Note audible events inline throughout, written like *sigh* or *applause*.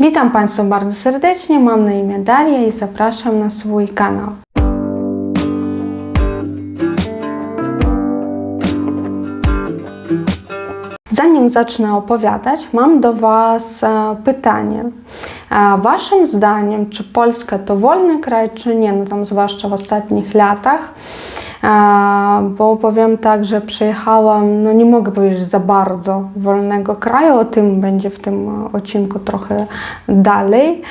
Witam Państwa bardzo serdecznie, mam na imię Daria i zapraszam na swój kanał. Zanim zacznę opowiadać, mam do Was e, pytanie. E, Waszym zdaniem, czy Polska to wolny kraj, czy nie, no tam zwłaszcza w ostatnich latach? Bo powiem tak, że przyjechałam, no nie mogę powiedzieć za bardzo wolnego kraju, o tym będzie w tym odcinku trochę dalej.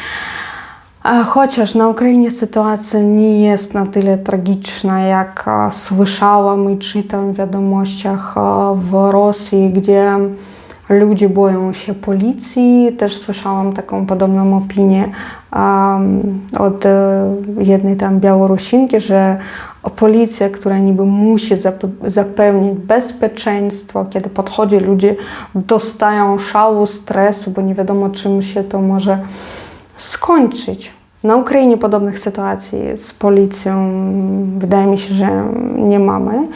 Chociaż na Ukrainie sytuacja nie jest na tyle tragiczna, jak słyszałam i czytam w wiadomościach w Rosji, gdzie ludzie boją się policji. Też słyszałam taką podobną opinię od e, jednej tam Białorusinki, że policja, która niby musi zape- zapewnić bezpieczeństwo, kiedy podchodzi ludzie, dostają szału, stresu, bo nie wiadomo czym się to może skończyć. Na Ukrainie podobnych sytuacji z policją wydaje mi się, że nie mamy.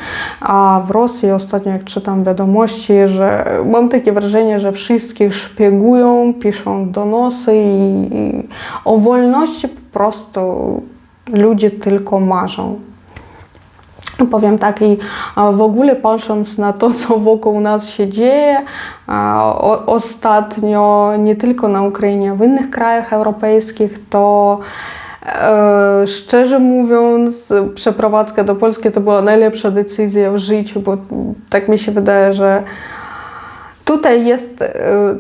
A w Rosji ostatnio jak czytam wiadomości, że mam takie wrażenie, że wszystkich szpiegują, piszą donosy i, i o wolności po prostu ludzie tylko marzą. Powiem tak i w ogóle patrząc na to, co wokół nas się dzieje ostatnio, nie tylko na Ukrainie, w innych krajach europejskich, to e, szczerze mówiąc, przeprowadzka do Polski to była najlepsza decyzja w życiu, bo tak mi się wydaje, że Tutaj jest e,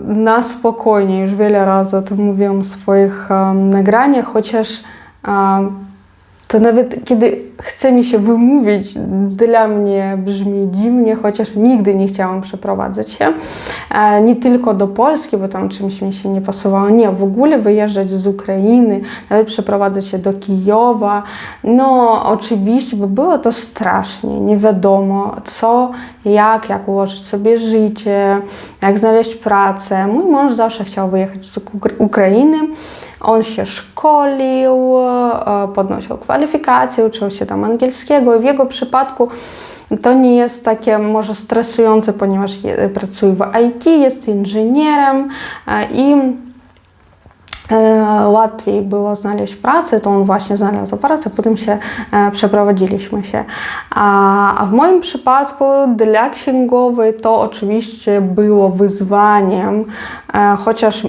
na spokojnie, już wiele razy o tym mówiłam w swoich em, nagraniach, chociaż to nawet kiedy chce mi się wymówić, dla mnie brzmi dziwnie, chociaż nigdy nie chciałam przeprowadzać się. E, Nie tylko do Polski, bo tam czymś mi się nie pasowało. Nie, w ogóle wyjeżdżać z Ukrainy, nawet przeprowadzać się do Kijowa. No, oczywiście, bo było to strasznie, nie wiadomo co, jak, jak ułożyć sobie życie, jak znaleźć pracę. Mój mąż zawsze chciał wyjechać z Ukra- Ukrainy. On się szkolił, e, podnosił kwalifikacje, uczył się tam angielskiego w jego przypadku to nie jest takie może stresujące, ponieważ je- pracuje w IT, jest inżynierem e, i e, łatwiej było znaleźć pracę, to on właśnie znalazł pracę, potem się przeprowadziliśmy się. A, w moim przypadku dla księgowej to oczywiście było wyzwaniem, chociaż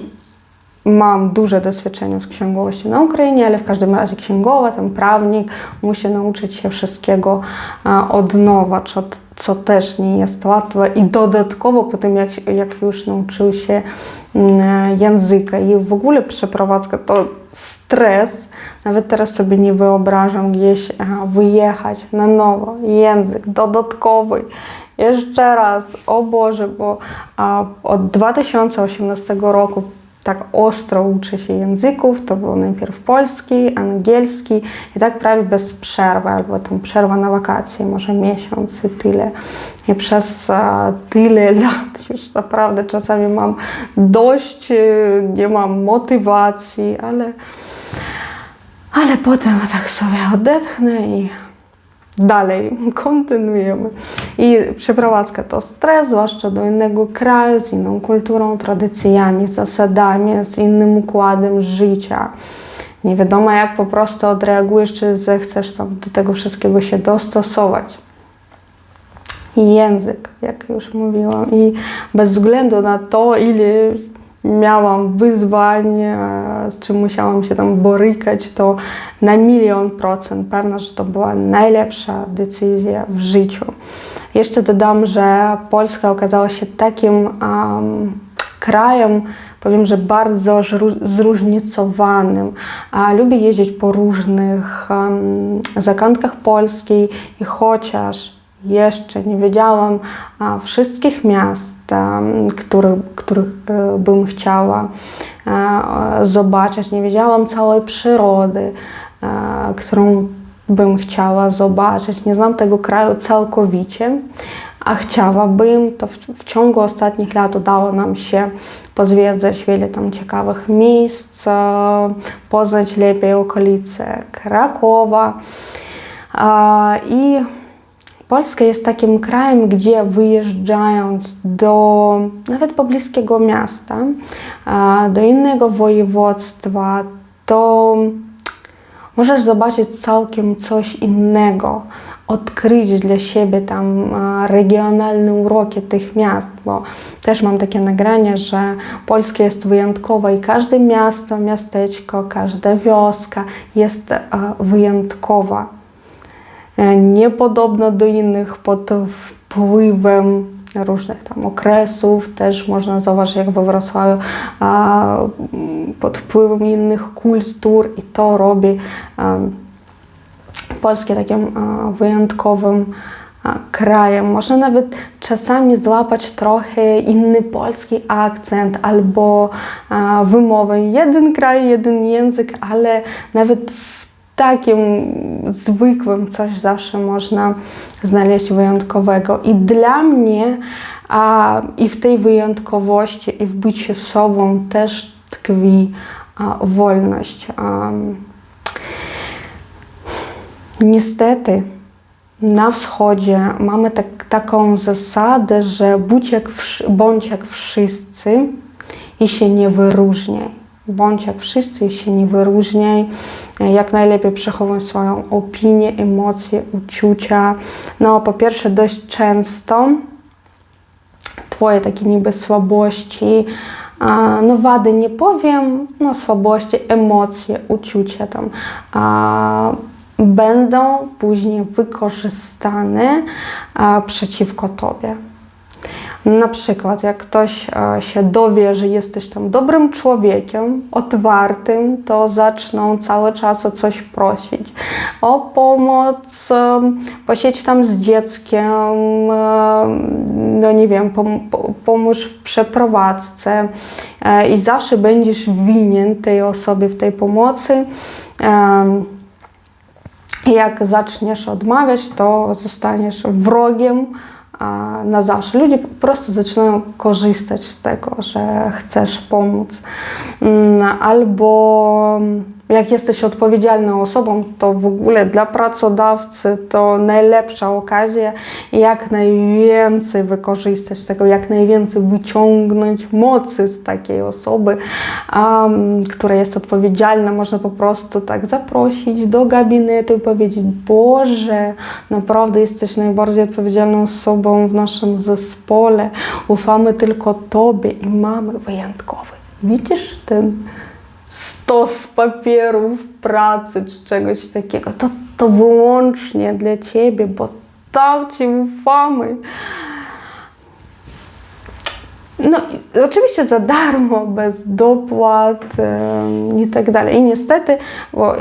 mam duże doświadczenie z księgowości na Ukrainie, ale w każdym razie księgowa, ten prawnik musi nauczyć się wszystkiego e, od nowa, co, też nie jest łatwe i dodatkowo po tym, jak, jak już nauczył się mm, języka i w ogóle przeprowadzka to stres, nawet teraz sobie nie wyobrażam gdzieś e, wyjechać na nowo, język dodatkowy. Jeszcze raz, o Boże, bo od 2018 roku tak ostro uczy się języków, to był najpierw polski, angielski i tak prawie bez przerwy, albo tam przerwa na wakacje, może miesiąc i tyle. I przez a, tyle *laughs* lat już naprawdę czasami mam dość, y, nie mam motywacji, ale, ale potem tak sobie odetchnę i dalej *laughs* kontynuujemy. I przeprowadzka to stres, zwłaszcza do innego kraju, z inną kulturą, tradycjami, zasadami, z innym układem życia. Nie wiadomo, jak po prostu odreagujesz, czy zechcesz tam do tego wszystkiego się dostosować. I język, jak już mówiłam, i bez względu na to, ile miałam wyzwań, z czym musiałam się tam borykać, to na milion procent pewna, że to była najlepsza decyzja w życiu. Jeszcze dodam, że Polska okazała się takim um, krajem, powiem, że bardzo zróżnicowanym. A lubię jeździć po różnych um, zakątkach Polski i chociaż jeszcze nie wiedziałam wszystkich miast, które, których e, bym chciała zobaczyć. Nie wiedziałam całej przyrody, którą bym chciała zobaczyć. Nie znam tego kraju całkowicie, a chciałabym. To w, w ciągu ostatnich lat udało nam się pozwiedzać wiele tam ciekawych miejsc, poznać lepiej okolice Krakowa. I Polska jest takim krajem, gdzie wyjeżdżając do nawet pobliskiego miasta, do innego województwa, to możesz zobaczyć całkiem coś innego, odkryć dla siebie tam regionalne uroki tych miast, bo też mam takie nagranie, że Polska jest wyjątkowa i każde miasto, miasteczko, każda wioska jest wyjątkowa. E, Niepodobna do innych pod wpływem różnych tam okresów, też można zauważyć jak we Wrocławiu, a, m, pod wpływem innych kultur i to robi em, Polskę takim a, wyjątkowym a, krajem. Można nawet czasami złapać trochę inny polski akcent albo a, wymowę. Jeden kraj, jeden język, ale nawet w takim zwykłym coś zawsze można znaleźć wyjątkowego. I dla mnie a, i w tej wyjątkowości, i w byciu sobą też tkwi a, wolność. Am, Niestety, na wschodzie mamy tak, taką zasadę, że bądź jak, bądź jak wszyscy i się nie wyróżniaj. Bądź jak wszyscy się nie wyróżniaj. Jak najlepiej przechowuj swoją opinię, emocje, uczucia. No, po pierwsze, dość często Twoje takie niby słabości, no wady nie powiem, no słabości, emocje, uczucia tam a, będą później wykorzystane a, przeciwko Tobie. Na przykład, jak ktoś e, się dowie, że jesteś tam dobrym człowiekiem, otwartym, to zaczną cały czas o coś prosić. O pomoc, posiedź tam z dzieckiem, em, no nie wiem, pom po- pomóż w przeprowadzce e, i zawsze będziesz winien tej osobie w tej pomocy. Jak zaczniesz odmawiać, to zostaniesz wrogiem na zawsze. Ludzie po prostu zaczynają korzystać z tego, że chcesz pomóc. Mm, Albo jak jesteś odpowiedzialną osobą, to w ogóle dla pracodawcy to najlepsza okazja jak najwięcej wykorzystać tego, jak najwięcej wyciągnąć mocy z takiej osoby, um, która jest odpowiedzialna. Można po prostu tak zaprosić do gabinetu i powiedzieć: Boże, naprawdę jesteś najbardziej odpowiedzialną osobą w naszym zespole. Ufamy tylko Tobie i mamy wyjątkowy. Widzisz ten stos papierów pracy czy czegoś takiego. To, to wyłącznie dla Ciebie, bo tak Ci ufamy. No oczywiście za darmo, bez dopłat i tak dalej. I niestety, bo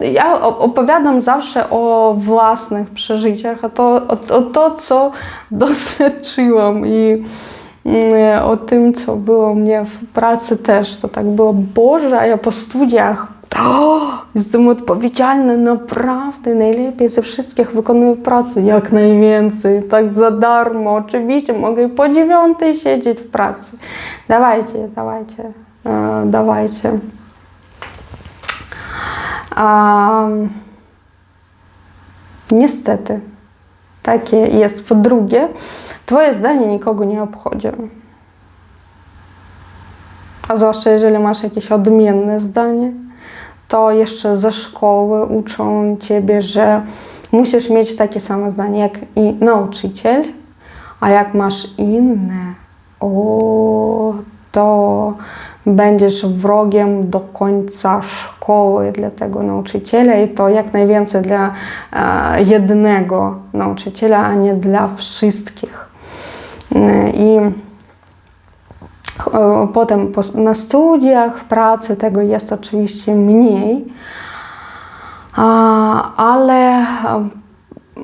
ja opowiadam zawsze o własnych przeżyciach, a to, o, o to, co *laughs* doświadczyłam i o tym, co było mnie w pracy też. To tak było, Boże, a ja po studiach jestem odpowiedzialny, naprawdę, najlepiej ze wszystkich wykonuję pracę, jak najwięcej, tak za darmo, oczywiście, mogę po dziewiątej siedzieć w pracy. Dawajcie, dawajcie, e, dawajcie. Um, niestety, takie jest. Po drugie, Twoje zdanie nikogo nie obchodzi. A zwłaszcza jeżeli masz jakieś odmienne zdanie, to jeszcze ze szkoły uczą Ciebie, że musisz mieć takie samo zdanie jak i nauczyciel, a jak masz inne, o, to będziesz wrogiem do końca szkoły dla tego nauczyciela i to jak najwięcej dla e, jednego nauczyciela, a nie dla wszystkich. E, I e, potem po, na studiach, w pracy tego jest oczywiście mniej, ale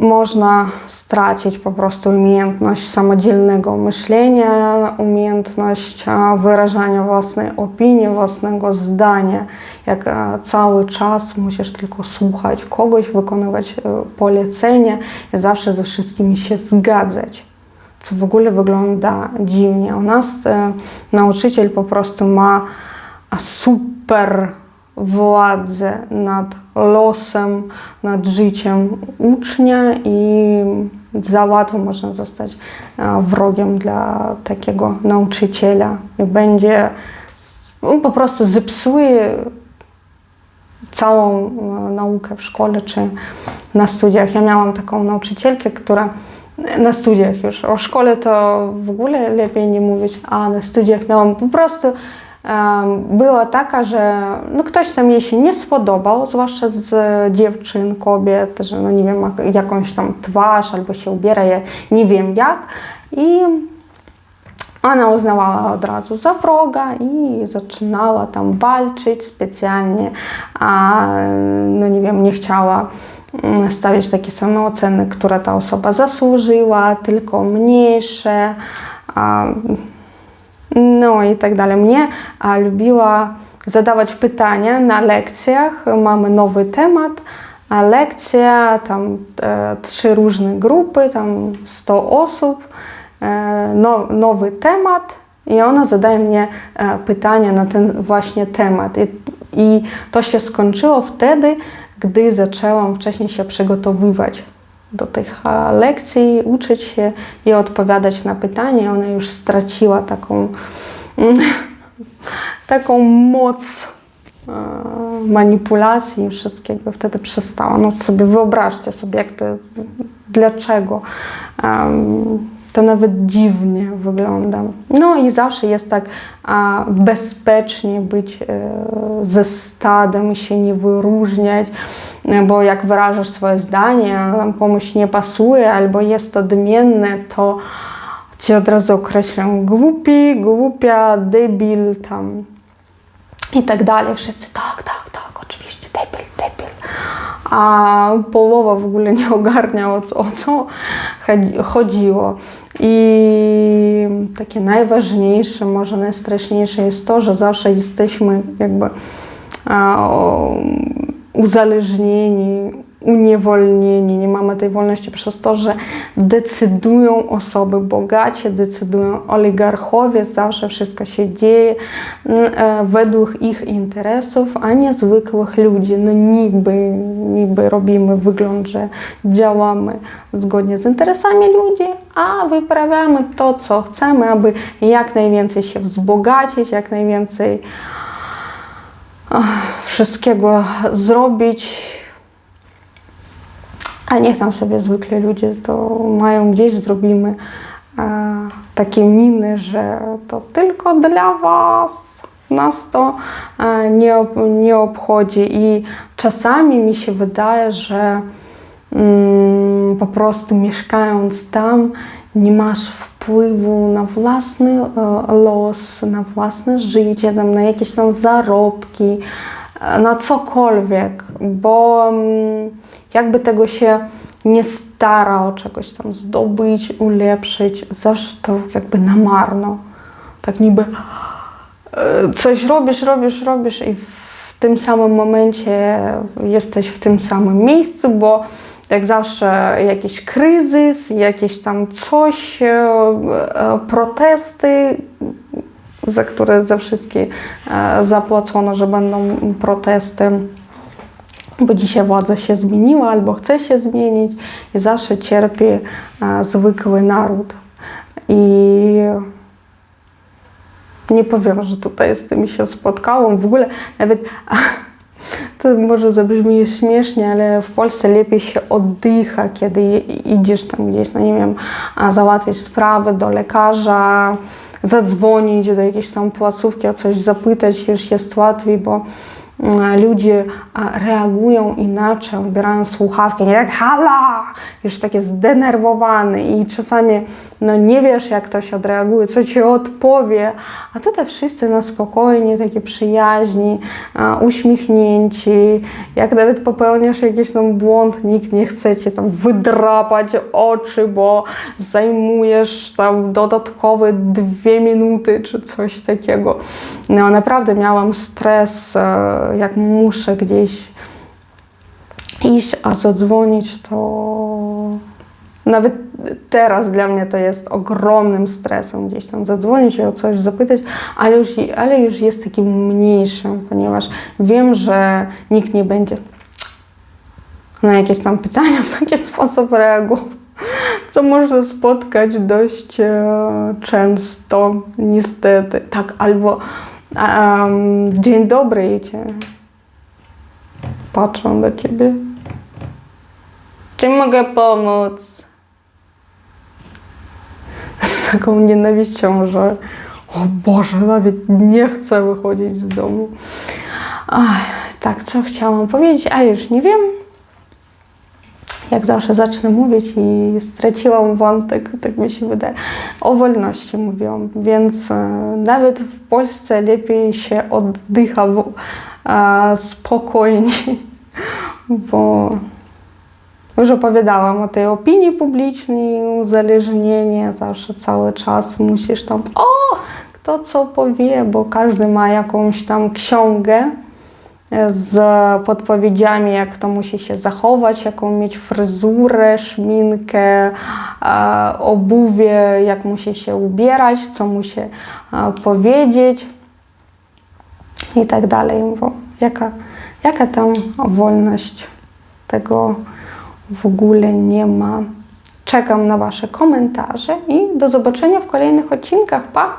można stracić po prostu umiejętność samodzielnego myślenia, umiejętność e, wyrażania własnej opinii, własnego zdania. Jak e, cały czas musisz tylko słuchać kogoś, wykonywać e, polecenia i zawsze ze wszystkimi się zgadzać. Co w ogóle wygląda dziwnie. U nas nauczyciel po prostu ma super władzę nad losem, nad życiem ucznia i za łatwo można zostać e, wrogiem dla takiego nauczyciela i będzie on po prostu zepsuje całą e, naukę w szkole czy na studiach. Ja miałam taką nauczycielkę, która na studiach już, o szkole to w ogóle lepiej nie mówić, a na studiach miałam po prostu była taka, że no ktoś tam jej się nie spodobał, zwłaszcza z dziewczyn, kobiet, że no nie wiem, ma jakąś tam twarz albo się ubiera, ja nie wiem jak. I ona uznawała od razu za wroga i zaczynała tam walczyć specjalnie, a no nie wiem, nie chciała mm, stawiać takie same oceny, które ta osoba zasłużyła, tylko mniejsze. No i tak dalej. Mnie lubiła zadawać pytania na lekcjach. Mamy nowy temat, a lekcja, tam e, trzy różne grupy, tam 100 osób, e, no, nowy temat i ona zadaje mnie e, pytania na ten właśnie temat. I to się skończyło wtedy, gdy zaczęłam wcześniej się przygotowywać do tych lekcji, uczyć się i odpowiadać na pytania. Ona już straciła taką, *laughs* taką moc e, manipulacji i wszystkiego. Wtedy przestała. No sobie wyobraźcie sobie, jak to, dlaczego. Um, to nawet dziwnie wygląda. No i zawsze jest tak a, bezpiecznie być e, ze stadem i się nie wyróżniać, e, bo jak wyrażasz swoje zdanie, a tam komuś nie pasuje albo jest odmienne, to ci od razu określą głupi, głupia, debil tam i tak dalej. Wszyscy tak, tak, tak, oczywiście debil, debil a połowa w ogóle nie ogarnia o co chodziło. I takie najważniejsze, może najstraszniejsze jest to, że zawsze jesteśmy jakby uzależnieni uniewolnieni, nie mamy tej wolności przez to, że decydują osoby bogacie, decydują oligarchowie, zawsze wszystko się dzieje e, według ich interesów, a nie zwykłych ludzi. No niby, niby robimy wygląd, że działamy zgodnie z interesami ludzi, a wyprawiamy to, co chcemy, aby jak najwięcej się wzbogacić, jak najwięcej wszystkiego zrobić, a niech tam sobie zwykle ludzie to mają gdzieś, zrobimy e, takie miny, że to tylko dla Was. Nas to e, nie, nie obchodzi i czasami mi się wydaje, że mm, po prostu mieszkając tam nie masz wpływu na własny e, los, na własne życie, tam, na jakieś tam zarobki, na cokolwiek, bo mm, jakby tego się nie starał czegoś tam zdobyć, ulepszyć, zawsze to jakby na marno. Tak niby e, coś robisz, robisz, robisz i w tym samym momencie jesteś w tym samym miejscu, bo jak zawsze jakiś kryzys, jakieś tam coś, e, e, protesty, za które ze wszystkie zapłacono, że będą protesty bo dzisiaj władza się zmieniła albo chce się zmienić i zawsze cierpi a, zwykły naród. I nie powiem, że tutaj z tym się spotkałam. W ogóle nawet *laughs* to może zabrzmi śmiesznie, ale w Polsce lepiej się oddycha, kiedy idziesz tam gdzieś, no nie wiem, załatwić sprawy do lekarza, zadzwonić do jakiejś tam placówki, o coś zapytać, już jest łatwiej, bo ludzie reagują inaczej, odbierają słuchawki, nie tak hala, już takie zdenerwowany i czasami no nie wiesz, jak ktoś odreaguje, co ci odpowie, a tutaj wszyscy na spokojnie, takie przyjaźni, uśmiechnięci, jak nawet popełniasz jakiś tam błąd, nikt nie chce cię tam wydrapać oczy, bo zajmujesz tam dodatkowe dwie minuty czy coś takiego. No naprawdę miałam stres, e, jak muszę gdzieś iść, a zadzwonić, to nawet teraz dla mnie to jest ogromnym stresem gdzieś tam zadzwonić i o coś zapytać, ale już, ale już jest takim mniejszym, ponieważ wiem, że nikt nie będzie na jakieś tam pytania w taki sposób reagował co można spotkać dość e, często, niestety. Tak, albo em, dzień dobry, idzie. Patrzą do ciebie. Czym mogę pomóc? Z taką nienawiścią, że o Boże, nawet nie chcę wychodzić z domu. Ach, tak, co chciałam powiedzieć, a już nie wiem. Jak zawsze zacznę mówić i straciłam wątek, tak mi się wydaje. O wolności mówiłam, więc e, nawet w Polsce lepiej się oddycha w, e, spokojniej, *laughs* bo już opowiadałam o tej opinii publicznej, uzależnienie, zawsze cały czas musisz tam, o, kto co powie, bo każdy ma jakąś tam ksiągę z podpowiedziami, jak to musi się zachować, jaką mieć fryzurę, szminkę, obuwie, jak musi się ubierać, co musi powiedzieć i tak dalej. Bo jaka, jaka tam wolność tego w ogóle nie ma. Czekam na Wasze komentarze i do zobaczenia w kolejnych odcinkach. Pa!